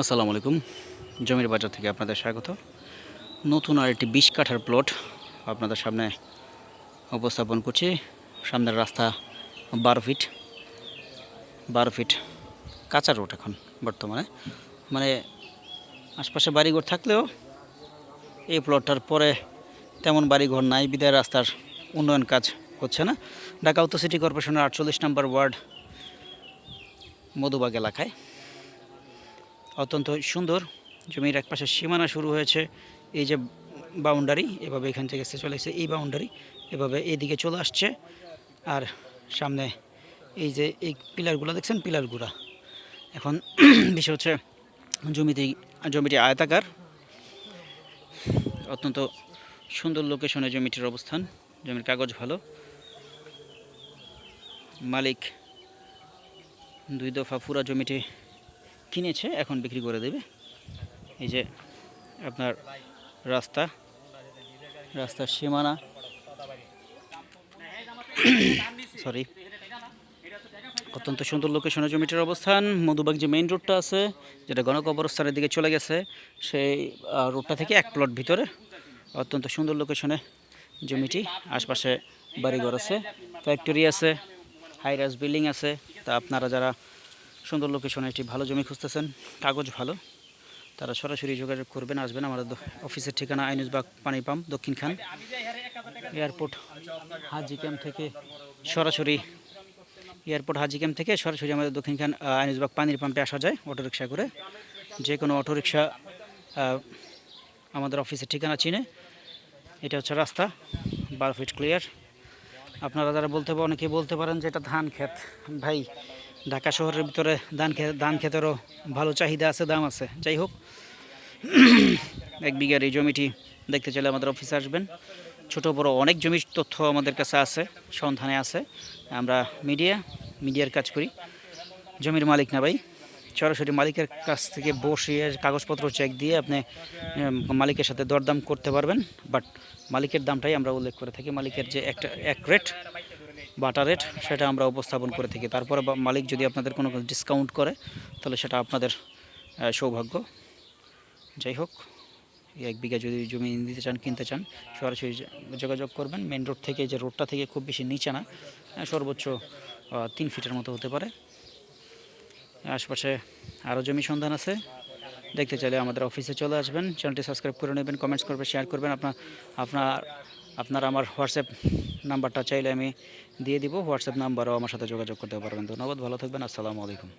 আসসালামু আলাইকুম। জমির বাজার থেকে আপনাদের স্বাগত। নতুন আর একটি বিশ কাঠার প্লট আপনাদের সামনে উপস্থাপন করছি। সামনের রাস্তা বারো ফিট বারো ফিট কাঁচা রোড এখন বর্তমানে। মানে আশপাশে বাড়িঘর থাকলেও এই প্লটটার পরে তেমন বাড়িঘর নাই, বিদায় রাস্তার উন্নয়ন কাজ হচ্ছে না। ঢাকা উত্তর সিটি কর্পোরেশনের আটচল্লিশ নম্বর ওয়ার্ড মধুবাগ এলাকায়। অত্যন্ত সুন্দর। জমির এক পাশে সীমানা শুরু হয়েছে। এই যে বাউন্ডারি, এভাবে এখান থেকে এসে চলে এসেছে এই বাউন্ডারি এভাবে এদিকে চলে আসছে। আর সামনে এই যে এই পিলারগুলো দেখছেন? পিলারগুলা এখন বিষয় হচ্ছে জমিতে, জমিটি আয়তাকার। অত্যন্ত সুন্দর লোকেশনে জমিটির অবস্থান। জমির কাগজ ভালো। মালিক দুই দফা পুরা জমিটি কিনেছে, এখন বিক্রি করে দেবে। এই যে আপনার রাস্তা, রাস্তার সীমানা। সরি অত্যন্ত সুন্দর লোকেশনে জমিটির অবস্থান। মধুবাগ যে মেইন রোডটা আছে, যেটা গণকবরস্থানের দিকে চলে গেছে, সেই রোডটা থেকে এক প্লট ভিতরে। অত্যন্ত সুন্দর লোকেশনে জমিটি। আশপাশে বাড়িঘর আছে ফ্যাক্টরি আছে হাইরাস বিল্ডিং আছে। তা আপনারা যারা সুন্দর লোকেশনে একটি ভালো জমি খুঁজতেছেন। কাগজ ভালো। তারা সরাসরি যোগাযোগ করবেন, আসবেন আমাদের অফিসের ঠিকানা আইনুজবাগ পানি পাম্প, দক্ষিণ খান। এয়ারপোর্ট হাজি ক্যাম্প থেকে সরাসরি এয়ারপোর্ট হাজি ক্যাম্প থেকে সরাসরি আমাদের দক্ষিণ খান আইনুজবাগ পানির পাম্পে আসা যায় অটোরিকশা করে। যে কোনো অটোরিকশা আমাদের অফিসের ঠিকানা চিনে। এটা হচ্ছে রাস্তা, বারো ফিট ক্লিয়ার আপনারা যারা বলতে পারেন অনেকে বলতে পারেন যে এটা ধান ক্ষেত। ভাই ঢাকা শহরের ভিতরে ধান ক্ষেত ধান ক্ষেতেরও ভালো চাহিদা আছে, দাম আছে। যাই হোক, এক বিঘার এই জমিটি দেখতে চাইলে আমাদের অফিসে আসবেন। ছোট বড় অনেক জমির তথ্য আমাদের কাছে আছে, সন্ধানে আছে। আমরা মিডিয়া মিডিয়ার কাজ করি। জমির মালিক না ভাই। সরাসরি মালিকের কাছ থেকে বসিয়ে কাগজপত্র চেক দিয়ে আপনি মালিকের সাথে দরদাম করতে পারবেন। বাট মালিকের দামটাই আমরা উল্লেখ করে থাকি। মালিকের যে একটা, এক রেট বাটা রেট, সেটা আমরা উপস্থাপন করে থাকি। তারপরে মালিক যদি আপনাদের কোনো ডিসকাউন্ট করে, তাহলে সেটা আপনাদের সৌভাগ্য। যাই হোক, এক বিঘা যদি জমি নিতে চান, কিনতে চান, সরাসরি যোগাযোগ করবেন। মেন রোড থেকে যে রোডটা থেকে খুব বেশি নিচে না সর্বোচ্চ তিন ফিটের মতো হতে পারে। আশপাশে আরও জমি সন্ধান আছে, দেখতে চাইলে আমাদের অফিসে চলে আসবেন। চ্যানেলটি সাবস্ক্রাইব করে নেবেন কমেন্টস করবেন শেয়ার করবেন। আপনার আপনার আপনার আমার হোয়াটসঅ্যাপ নাম্বারটা চাইলে আমি দিয়ে দিব, হোয়াটসঅ্যাপ নাম্বারও আমার সাথে যোগাযোগ করতে পারবেন। ধন্যবাদ, ভালো থাকবেন, আসসালামু আলাইকুম।